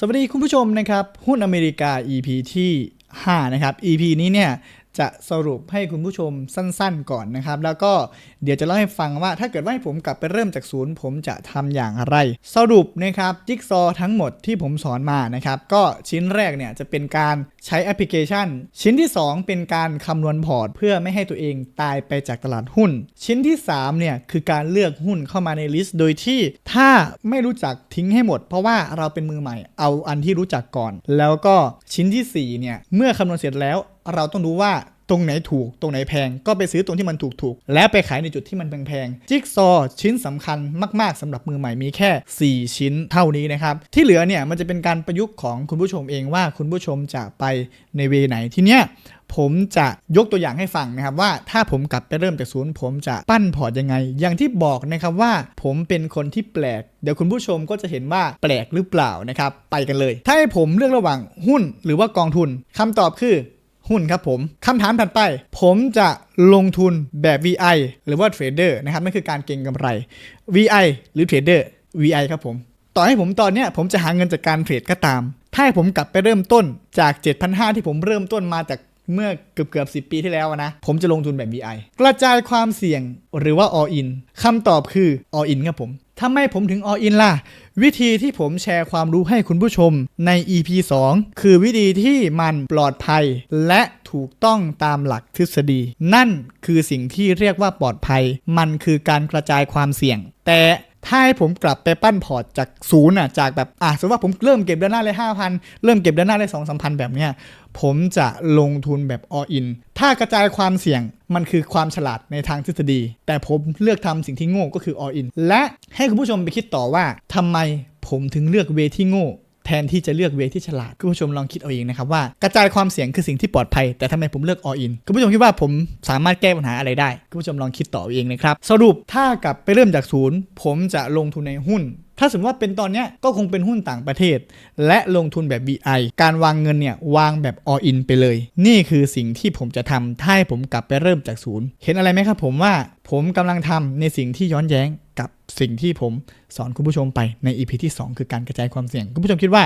สวัสดีคุณผู้ชมนะครับ หุ้นอเมริกา EP ที่ 5 นะครับ EP นี้เนี่ย จะสรุปให้คุณผู้ชมสั้นๆก่อนนะครับ แล้วก็เดี๋ยวจะเล่าให้ฟังว่าถ้าเกิดว่าให้ผมกลับไปเริ่มจากศูนย์ ผมจะทำอย่างไร สรุปนะครับจิ๊กซอว์ทั้งหมดที่ผมสอนมานะครับก็ชิ้นแรกเนี่ยจะเป็นการใช้แอปพลิเคชัน ชิ้นที่ 2 เป็นการคำนวณพอร์ต เพื่อไม่ให้ตัวเองตายไปจากตลาดหุ้น ชิ้นที่3เนี่ยคือการเลือกหุ้นเข้ามาในลิสต์ โดยที่ถ้าไม่รู้จักทิ้งให้หมด เพราะว่าเราเป็นมือใหม่เอาอันที่รู้จักก่อน แล้วก็ชิ้นทีสี่4เนี่ยเมื่อคำนวณเสร็จแล้วเราต้องรู้ว่าตรงไหนถูกตรงไหนแพงก็ไปซื้อตรงที่มันถูกถูกแล้วไปขายในจุดที่มันแพงๆจิ๊กซอว์ชิ้นสำคัญมาก ๆสำหรับมือใหม่มีแค่ 4 ชิ้นเท่านี้นะครับ ที่เหลือเนี่ยมันจะเป็นการประยุกต์ของคุณผู้ชมเองว่าคุณผู้ชมจะไปในเวไหนที่เนี้ยผมจะยกตัวอย่างให้ฟังนะครับว่าถ้าผมกลับไปเริ่มจากศูนย์ ผมจะปั้นพอร์ตยังไง อย่างที่บอกนะครับว่าผมเป็นคนที่แปลก เดี๋ยวคุณผู้ชมก็จะเห็นว่าแปลกหรือเปล่านะครับ ไปกันเลย ถ้าให้ผมเลือกระหว่างหุ้นหรือว่ากองทุนคำตอบคือ หุ้นครับผมคำถามถัดไป ผมจะลงทุนแบบ VI หรือว่าเทรดเดอร์นะครับนั่นคือการเก็งกำไร VI หรือเทรดเดอร์ VI ครับผม ต่อให้ผมตอนเนี้ยผมจะหาเงินจากการเทรดก็ตาม ถ้าให้ผมกลับไปเริ่มต้นจาก 7,500 ที่ผมเริ่มต้นมาจากเมื่อเกือบเกือบ10ปีที่แล้วนะ ผมจะลงทุนแบบ VI กระจายความเสี่ยงหรือว่า all in คำตอบคือ all in ครับผมทำไมผมถึง all in ล่ะ วิธีที่ผมแชร์ความรู้ให้คุณผู้ชมใน EP 2 คือวิธีที่มันปลอดภัย และถูกต้องตามหลักทฤษฎี นั่นคือสิ่งที่เรียกว่าปลอดภัย มันคือการกระจายความเสี่ยง แต่ ถ้าให้ผมกลับไปปั้นพอร์ตจากศูนย์อะจากแบบอะสมมติว่าผมเริ่มเก็บเดือนหน้าเลยห้าพันเริ่มเก็บเดือนหน้าเลยสองสามพันแบบเนี้ยผมจะลงทุนแบบออินถ้ากระจายความเสี่ยงมันคือความฉลาดในทางทฤษฎี แต่ผมเลือกทำสิ่งที่โง่ก็คือออินและให้คุณผู้ชมไปคิดต่อว่าทำไมผมถึงเลือกเวที่โง่ แทนที่จะเลือกเวที่ฉลาดคุณผู้ชมลองคิดเอาเองนะครับว่ากระจายความเสี่ยงคือสิ่งที่ปลอดภัย แต่ทำไมผมเลือก all in คุณผู้ชมคิดว่าผมสามารถแก้ปัญหาอะไรได้คุณผู้ชมลองคิดต่อเองนะครับสรุปถ้ากลับไปเริ่มจากศูนย์ผมจะลงทุนในหุ้นถ้าสมมติว่าเป็นตอนนี้ก็คงเป็นหุ้นต่างประเทศ และลงทุนแบบ VI การวางเงินเนี่ย วางแบบ all in ไปเลย นี่คือสิ่งที่ผมจะทำถ้าให้ผมกลับไปเริ่มจากศูนย์ เห็นอะไรไหมครับผมว่าผมกำลังทำในสิ่งที่ย้อนแย้ง สิ่งที่ผมสอนคุณผู้ชมไปใน EP ที่ 2 คือการกระจายความเสี่ยง คุณผู้ชมคิดว่า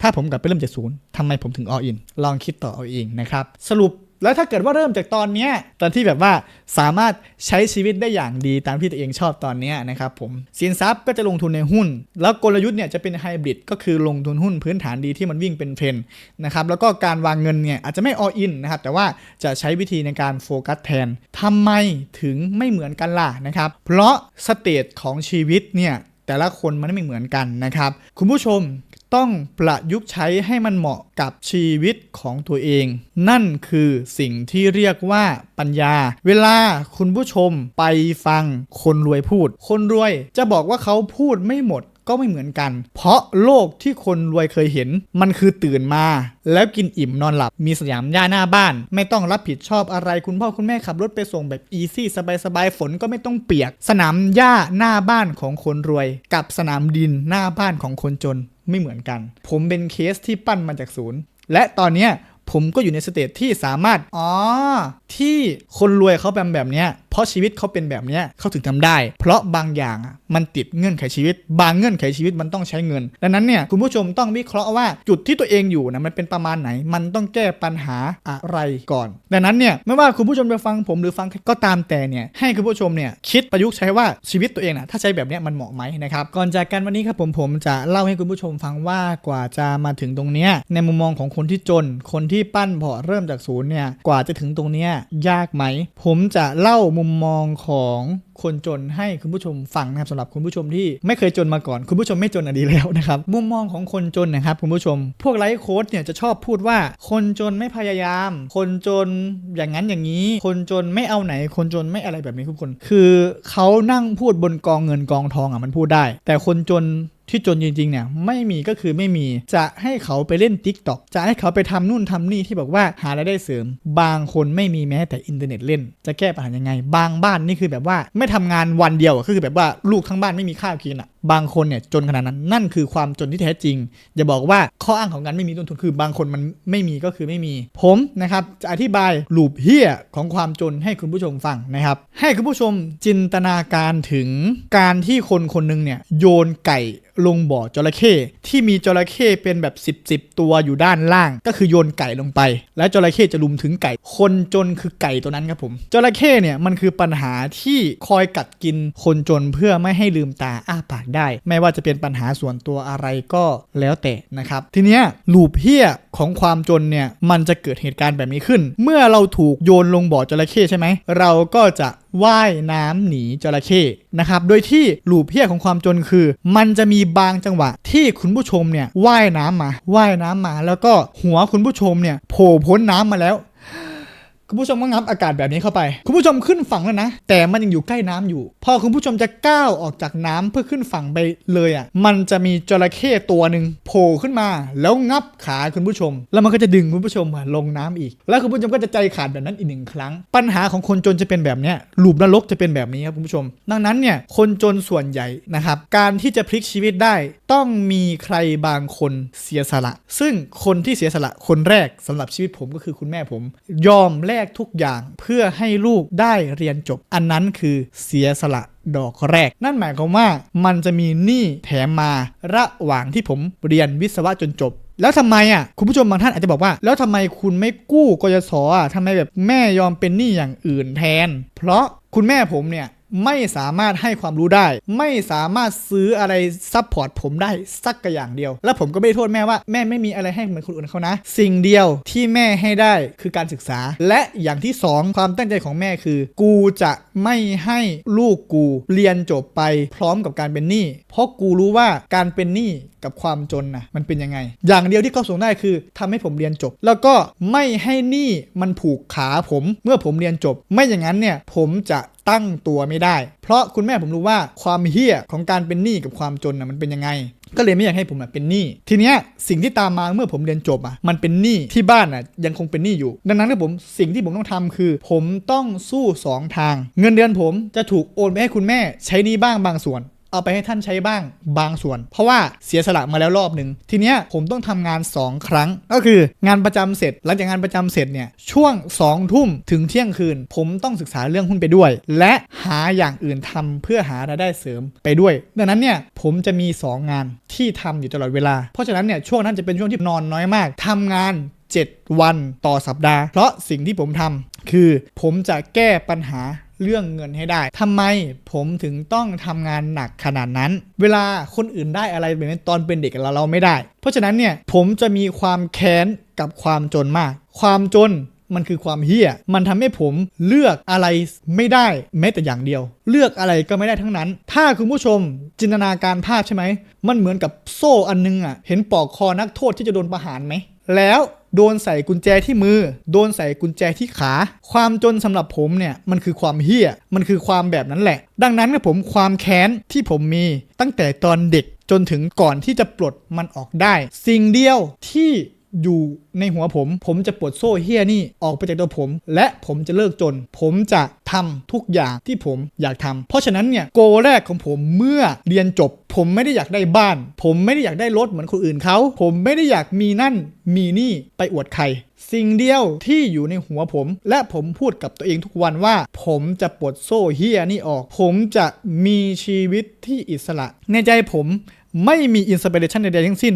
ถ้าผมกลับไปเริ่มจากศูนย์ทำไมผมถึงออินลองคิดต่อเอาเองนะครับ สรุป แล้วถ้าเกิดว่าเริ่มจากตอนเนี้ยตอนที่แบบว่าสามารถใช้ชีวิตได้อย่างดีตามที่ตัวเองชอบตอนเนี้ยนะครับผมสินทรัพย์ก็จะลงทุนในหุ้น แล้วกลยุทธ์เนี่ยจะเป็นไฮบริดก็คือลงทุนหุ้นพื้นฐานดีที่มันวิ่งเป็นเทรนนะครับแล้วก็การวางเงินเนี่ยอาจจะไม่ all in นะครับแต่ว่าจะใช้วิธีในการโฟกัสแทนทำไมถึงไม่เหมือนกันล่ะนะครับเพราะสเตจของชีวิตเนี่ยแต่ละคนมันไม่เหมือนกันนะครับคุณผู้ชม ต้องประยุกต์ใช้ให้มันเหมาะกับชีวิตของตัวเอง นั่นคือสิ่งที่เรียกว่าปัญญา เวลาคุณผู้ชมไปฟังคนรวยพูด คนรวยจะบอกว่าเขาพูดไม่หมด ก็ไม่เหมือนกัน เพราะโลกที่คนรวยเคยเห็น มันคือตื่นมา แล้วกินอิ่มนอนหลับมีสยามย่าหน้าบ้าน ไม่ต้องรับผิดชอบอะไรคุณพ่อคุณแม่ขับรถไปส่งแบบอีซี่สบายๆฝนก็ไม่ต้องเปียก สนามหญ้าหน้าบ้านของคนรวย กับสนามดินหน้าบ้านของคนจนไม่เหมือนกัน ผมเป็นเคสที่ปั้นมาจากศูนย์ และตอนเนี้ยผมก็อยู่ในสเตจที่สามารถ อ๋อ ที่คนรวยเขาเป็นแบบเนี้ย เพราะชีวิตเขาเป็นแบบนี้เขาถึงทำได้ เพราะบางอย่างมันติดเงื่อนไขชีวิต บางเงื่อนไขชีวิตมันต้องใช้เงิน ดังนั้นเนี่ยคุณผู้ชมต้องวิเคราะห์ว่าจุดที่ตัวเองอยู่นะมันเป็นประมาณไหน มันต้องแก้ปัญหาอะไรก่อน ดังนั้นเนี่ยไม่ว่าคุณผู้ชมจะฟังผมหรือฟังก็ตามแต่เนี่ยให้คุณผู้ชมเนี่ยคิดประยุกต์ใช้ว่าชีวิตตัวเองนะถ้าใช้แบบนี้มันเหมาะไหมนะครับก่อนจากกันวันนี้ครับผมผมจะเล่าให้คุณผู้ชมฟังว่ากว่าจะมาถึงตรงเนี้ยในมุมมองของคนที่จน คนที่ปั้นพอเริ่มจากศูนย์เนี่ยกว่าจะถึงตรงเนี้ยยากไหม ผมจะเล่ามุมมมองของคนจนให้คุณผู้ชมฟังนะครับสำหรับคุณผู้ชมที่ไม่เคยจนมาก่อน คุณผู้ชมไม่จนอดีแล้วนะครับมุมมองของคนจนนะครับคุณผู้ชม พวกไลฟ์โค้ดเนี่ยจะชอบพูดว่าคนจนไม่พยายาม คนจนอย่างนั้นอย่างนี้ คนจนไม่เอาไหน คนจนไม่อะไรแบบนี้ทุกคน คือเขานั่งพูดบนกองเงินกองทองอะมันพูดได้ แต่คนจน ที่จนจริงๆเนี่ยไม่มีก็คือไม่มีจะให้เขาไปเล่น Tik t o อกจะให้เขาไปทำนู่นทำนี่ที่บอกว่าหารายได้เสริม บางคนไม่มีแม้แต่อินเทอร์เน็ตเล่น จะแก้ปัญหายังไง บางบ้านนี่คือแบบว่าไม่ทำงานวันเดียวอะคือแบบว่าลูกทั้งบ้านไม่มีข้าวกินอะ บางคนเนี่ยจนขนาดนั้นนั่นคือความจนที่แท้จริง อย่าบอกว่าข้ออ้างของการไม่มีต้นทุนคือบางคนมันไม่มีก็คือไม่มี ผมนะครับจะอธิบายลูปเฮียของความจนให้คุณผู้ชมฟังนะครับ ให้คุณผู้ชมจินตนาการถึงการที่คนคนหนึงเนี่ยโยนไก่ลงบ่อจระเข้ที่มีจระเข้เป็นแบบ 10บสตัวอยู่ด้านล่าง ก็คือโยนไก่ลงไป แล้วจระเข้จะลุมถึงไก่ คนจนคือไก่ตัวนั้นครับผมจระเข้เนี่ยมันคือปัญหาที่คอยกัดกินคนจนเพื่อไม่ให้ลืมตาอ้าปากได้ ไม่ว่าจะเป็นปัญหาส่วนตัวอะไรก็แล้วแต่นะครับ ทีเนี้ยลูปเฮี้ยของความจนเนี่ยมันจะเกิดเหตุการณ์แบบนี้ขึ้น เมื่อเราถูกโยนลงบ่อจระเข้ใช่ไหม เราก็จะว่ายน้ำหนีจระเข้นะครับ โดยที่ลูปเพี้ยของความจนคือ มันจะมีบางจังหวะที่คุณผู้ชมเนี่ยว่ายน้ำมาว่ายน้ำมา แล้วก็หัวคุณผู้ชมเนี่ยโผล่พ้นน้ำมาแล้ว คุณผู้ชมก็งับอากาศแบบนี้เข้าไป คุณผู้ชมขึ้นฝั่งแล้วนะ แต่มันยังอยู่ใกล้น้ำอยู่ พอคุณผู้ชมจะก้าวออกจากน้ำเพื่อขึ้นฝั่งไปเลยอะ มันจะมีจระเข้ตัวหนึ่งโผล่ขึ้นมา แล้วงับขาคุณผู้ชม แล้วมันก็จะดึงคุณผู้ชมลงน้ำอีก แล้วคุณผู้ชมก็จะใจขาดแบบนั้นอีกหนึ่งครั้ง ปัญหาของคนจนจะเป็นแบบนี้ยลูปนรกจะเป็นแบบนี้ครับคุณผู้ชม ดังนั้นเนี่ยคนจนส่วนใหญ่นะครับการที่จะพลิกชีวิตได้ต้องมีใครบางคนเสียสละ ซึ่งคนที่เสียสละคนแรกสำหรับชีวิตผมก็คือคุณแม่ผม ยอมแลกทุกอย่างเพื่อให้ลูกได้เรียนจบ อันนั้นคือเสียสละดอกแรก นั่นหมายความว่ามันจะมีหนี้แถมมาระหว่างที่ผมเรียนวิศวะจนจบแล้วทำไมอะคุณผู้ชมบางท่านอาจจะบอกว่า แล้วทำไมคุณไม่กู้กยศอะทำไมแบบแม่ยอมเป็นหนี้อย่างอื่นแทน เพราะคุณแม่ผมเนี่ย ไม่สามารถให้ความรู้ได้ ไม่สามารถซื้ออะไรซัพพอร์ตผมได้สักกระอย่างเดียว และผมก็ไม่ได้โทษแม่ว่าแม่ไม่มีอะไรให้เหมือนคนอื่นเขานะ สิ่งเดียวที่แม่ให้ได้คือการศึกษา และอย่างที่สองความตั้งใจของแม่คือ กูจะไม่ให้ลูกกูเรียนจบไปพร้อมกับการเป็นหนี้เพราะกูรู้ว่าการเป็นหนี้ กับความจนนะมันเป็นยังไง อย่างเดียวที่เขาส่งได้คือทำให้ผมเรียนจบ แล้วก็ไม่ให้หนี้มันผูกขาผมเมื่อผมเรียนจบ ไม่อย่างนั้นเนี่ยผมจะตั้งตัวไม่ได้ เพราะคุณแม่ผมรู้ว่าความเฮี้ยของการเป็นหนี้กับความจนนะมันเป็นยังไง ก็เลยไม่อยากให้ผมเป็นหนี้ ทีเนี้ยสิ่งที่ตามมาเมื่อผมเรียนจบอะมันเป็นหนี้ที่บ้านอะยังคงเป็นหนี้อยู่ ดังนั้นครับผมสิ่งที่ผมต้องทำคือ ผมต้องสู้สองทาง เงินเดือนผมจะถูกโอนไปให้คุณแม่ใช้หนี้บ้างบางส่วน เอาไปให้ท่านใช้บ้างบางส่วน เพราะว่าเสียสละมาแล้วรอบหนึ่งทีเนี้ยผมต้องทำงาน 2 ครั้ง ก็คืองานประจำเสร็จ หลังจากงานประจำเสร็จเนี่ยช่วง2ทุ่มถึงเที่ยงคืน ผมต้องศึกษาเรื่องหุ้นไปด้วย และหาอย่างอื่นทำเพื่อหารายได้เสริมไปด้วย ดังนั้นเนี่ยผมจะมี 2 งานที่ทำอยู่ตลอดเวลา เพราะฉะนั้นเนี่ยช่วงนั้นจะเป็นช่วงที่นอนน้อยมากทำงาน 7 วันต่อสัปดาห์ เพราะสิ่งที่ผมทำคือผมจะแก้ปัญหา เรื่องเงินให้ได้ทำไมผมถึงต้องทำงานหนักขนาดนั้น เวลาคนอื่นได้อะไรแบบนี้ตอนเป็นเด็กเราเราไม่ได้ เพราะฉะนั้นเนี่ยผมจะมีความแค้นกับความจนมาก ความจนมันคือความเฮี้ย มันทำให้ผมเลือกอะไรไม่ได้แม้แต่อย่างเดียว เลือกอะไรก็ไม่ได้ทั้งนั้น ถ้าคุณผู้ชมจินตนาการภาพใช่ไหม มันเหมือนกับโซ่อันนึงอะ เห็นปอกคอนักโทษที่จะโดนประหารไหม แล้ว โดนใส่กุญแจที่มือ โดนใส่กุญแจที่ขา ความจนสำหรับผมเนี่ยมันคือความเฮี้ย มันคือความแบบนั้นแหละ ดังนั้นเนี่ยผมความแค้นที่ผมมีตั้งแต่ตอนเด็กจนถึงก่อนที่จะปลดมันออกได้ สิ่งเดียวที่ อยู่ในหัวผม ผมจะปลดโซ่เฮี้ยนี่ออกไปจากตัวผม และผมจะเลิกจน ผมจะทำทุกอย่างที่ผมอยากทำเพราะฉะนั้นเนี่ยโกแรกของผมเมื่อเรียนจบ ผมไม่ได้อยากได้บ้าน ผมไม่ได้อยากได้รถเหมือนคนอื่นเขา ผมไม่ได้อยากมีนั่นมีนี่ไปอวดใคร สิ่งเดียวที่อยู่ในหัวผม และผมพูดกับตัวเองทุกวันว่า ผมจะปลดโซ่เฮียนี่ออก ผมจะมีชีวิตที่อิสระ ในใจผมไม่มีอินสปิเรชันใดๆทั้งสิ้น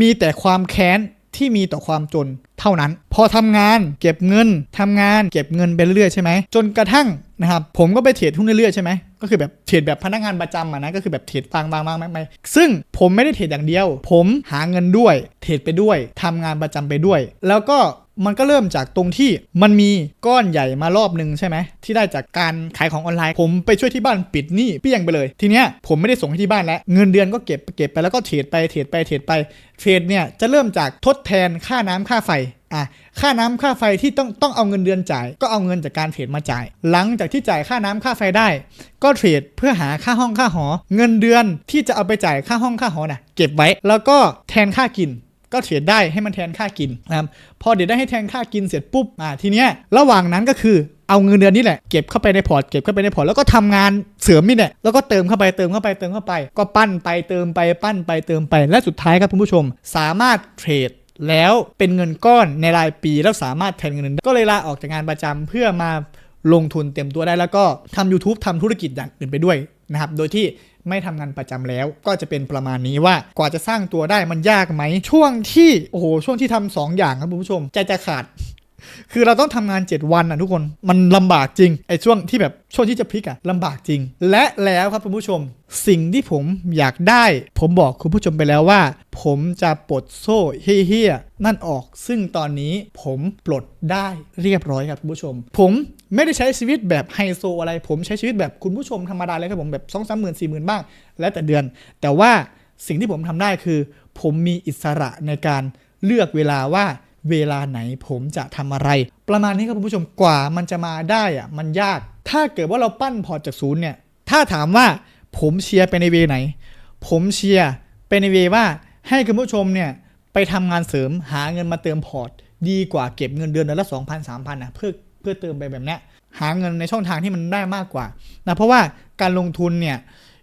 มีแต่ความแค้น ที่มีต่อความจนเท่านั้น พอทำงานเก็บเงินทำงานเก็บเงินไปเรื่อยใช่ไหมจนกระทั่ง นะครับผมก็ไปเทรดหุ้นเรื่อยๆใช่ไหมก็คือแบบเทรดแบบพนักงานประจำอะนะก็คือแบบเทรดบางบางบางไม่ซึ่งผมไม่ได้เทรดอย่างเดียว ผมหาเงินด้วยเทรดไปด้วยทำงานประจำไปด้วย แล้วก็มันก็เริ่มจากตรงที่มันมีก้อนใหญ่มารอบหนึ่งใช่ไหมที่ได้จากการขายของออนไลน์ ผมไปช่วยที่บ้านปิดหนี้เปี้ยงไปเลย ทีเนี้ยผมไม่ได้ส่งให้ที่บ้านแล้ว เงินเดือนก็เก็บเก็บไปแล้วก็เทรดไปเทรดไปเทรดไปเทรดเนี่ยจะเริ่มจากทดแทนค่าน้ำค่าไฟ อะค่าน้ำค่าไฟที่ต้องต้องเอาเงินเดือนจ่าย ก็เอาเงินจากการเทรดมาจ่าย หลังจากที่จ่ายค่าน้ำค่าไฟได้ ก็เทรดเพื่อหาค่าห้องค่าหอ เงินเดือนที่จะเอาไปจ่ายค่าห้องค่าหอน่ะเก็บไว้ แล้วก็แทนค่ากินก็เทรดได้ให้มันแทนค่ากินนะครับพอเดี๋ยวได้ให้แทนค่ากินเสร็จปุ๊บอ่าทีเนี้ยระหว่างนั้นก็คือเอาเงินเดือนนี่แหละเก็บเข้าไปในพอร์ตเก็บเข้าไปในพอร์ตแล้วก็ทำงานเสริมนี่แหละแล้วก็เติมเข้าไปเติมเข้าไปเติมเข้าไป ก็ปั้นไปเติมไปปั้นไปเติมไปและสุดท้ายครับคุณผู้ชม สามารถเทรด แล้วเป็นเงินก้อนในรายปีแล้วสามารถแทนเงินเดือนก็เลยลาออกจากงานประจำเพื่อมาลงทุนเต็มตัวได้แล้วก็ทำ YouTube ทำธุรกิจอย่างอื่นไปด้วยนะครับ โดยที่ไม่ทำงานประจำแล้วก็จะเป็นประมาณนี้ว่ากว่าจะสร้างตัวได้มันยากไหมช่วงที่โอ้โหช่วงที่ทำสองอย่างครับคุณผู้ชมใจจะขาด คือเราต้องทำงาน 7 วันอะทุกคนมันลำบากจริงไอ้ช่วงที่แบบช่วงที่จะพลิกอะลำบากจริง และแล้วครับคุณผู้ชม สิ่งที่ผมอยากได้ ผมบอกคุณผู้ชมไปแล้วว่า ผมจะปลดโซ่เฮี้ยๆนั่นออก ซึ่งตอนนี้ผมปลดได้เรียบร้อยครับคุณผู้ชม ผมไม่ได้ใช้ชีวิตแบบไฮโซอะไร ผมใช้ชีวิตแบบคุณผู้ชมธรรมดาเลยครับผมแบบสองสามหมื่นสี่หมื่นบ้าง แล้วแต่เดือน แต่ว่าสิ่งที่ผมทำได้คือ ผมมีอิสระในการเลือกเวลาว่า เวลาไหนผมจะทำอะไร ประมาณนี้ครับคุณผู้ชมกว่ามันจะมาได้อะมันยาก ถ้าเกิดว่าเราปั้นพอร์ตจากศูนย์เนี่ยถ้าถามว่าผมเชียร์ไปในเวไหน ผมเชียร์ไปในเวว่าให้คุณผู้ชมเนี่ยไปทำงานเสริมหาเงินมาเติมพอร์ต ดีกว่าเก็บเงินเดือนเดือนละสองพันสามพันนะเพื่อเพื่อเติมไปแบบเนี้ยหาเงินในช่องทางที่มันได้มากกว่านะเพราะว่าการลงทุนเนี่ย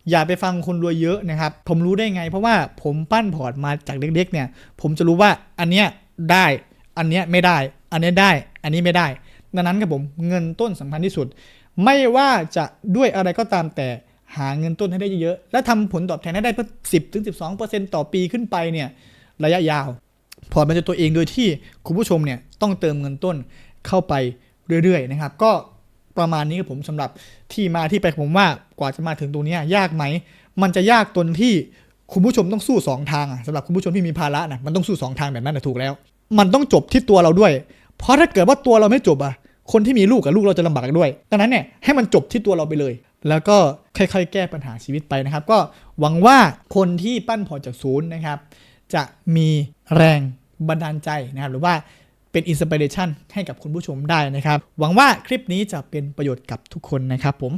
อย่าไปฟังคนรวยเยอะนะครับ ผมรู้ได้ไง เพราะว่าผมปั้นพอร์ตมาจากเด็กๆเนี่ย ผมจะรู้ว่าอันเนี้ยได้ อันเนี้ยไม่ได้ อันเนี้ยได้ อันนี้ไม่ได้ ดังนั้นครับผมเงินต้นสำคัญที่สุด ไม่ว่าจะด้วยอะไรก็ตามแต่หาเงินต้นให้ได้เยอะๆ และทำผลตอบแทนให้ได้เพิ่ม10ถึง12ต่อปีขึ้นไปเนี่ยระยะยาว พอร์ตมันจะตัวเองโดยที่คุณผู้ชมเนี่ยต้องเติมเงินต้นเข้าไปเรื่อยๆนะครับ ก็ประมาณนี้ครับผมสำหรับที่มาที่ไปผมว่ากว่าจะมาถึงตรงนี้ยากไหม มันจะยากตรงที่คุณผู้ชมต้องสู้สองทางอะสำหรับคุณผู้ชมที่มีภาระนะมันต้องสู้สองทางแบบนั้นนะถูกแล้ว มันต้องจบที่ตัวเราด้วย เพราะถ้าเกิดว่าตัวเราไม่จบอะคนที่มีลูกกับลูกเราจะลำบากด้วย ดังนั้นเนี่ยให้มันจบที่ตัวเราไปเลย แล้วก็ค่อยๆ แก้ปัญหาชีวิตไปนะครับ ก็หวังว่าคนที่ปั้นพอจากศูนย์นะครับ จะมีแรงบันดาลใจนะครับ หรือว่าเป็นอินสปิเรชันให้กับคุณผู้ชมได้นะครับ หวังว่าคลิปนี้จะเป็นประโยชน์กับทุกคนนะครับผม